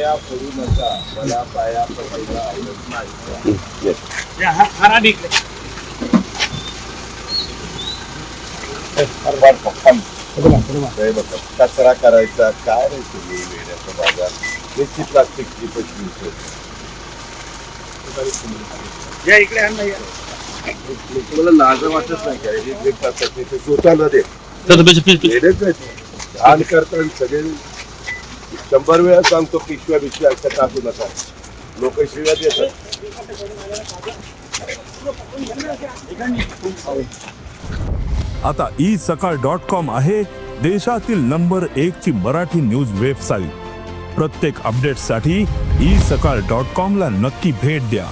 पाया पडू नका मला पाया पडायला आवडत नाही. हरभर पक्कम. हे बघा, कचरा करायचा काय रे तुम्ही वेड्याचा बाजार? त्याची प्लास्टिकची पिशवी ठेव. तुम्हाला लाज वाटत नाही का? हे जे करतात ते ते स्वतःला दे. वेडेच आहेत. घाण करतात सगळे. शंभर वेळा सांगतो पिशव्या बिशव्या अशा टाकू नका. लोक शिव्या देतात. आता ई सकाळ डॉट कॉम आहे देशातील नंबर एक ची मराठी न्यूज वेबसाईट प्रत्येक अपडेटसाठी ई सकाळ डॉट कॉम ला नक्की भेट द्या.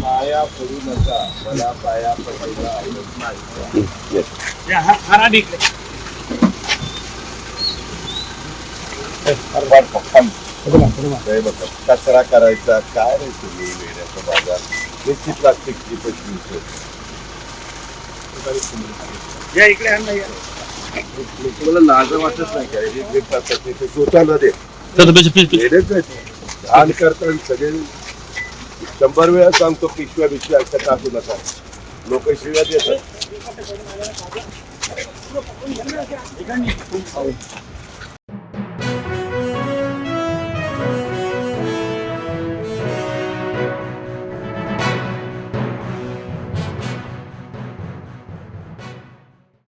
पाया पडू नका मला पाया पडायला आवडत नाही. हरभर पक्कम. बघा, कचरा करायचा काय रे तुम्ही वेड्याचा बाजार? त्याची प्लास्टिकची लाज वाटत नाही का? हे जे करतात ते ते स्वतःला दे. वेडेच आहेत. घाण करतात सगळे शंभर वेळा सांगतो पिशव्या बिशव्या अशा टाकू नका. लोक शिव्या देतात.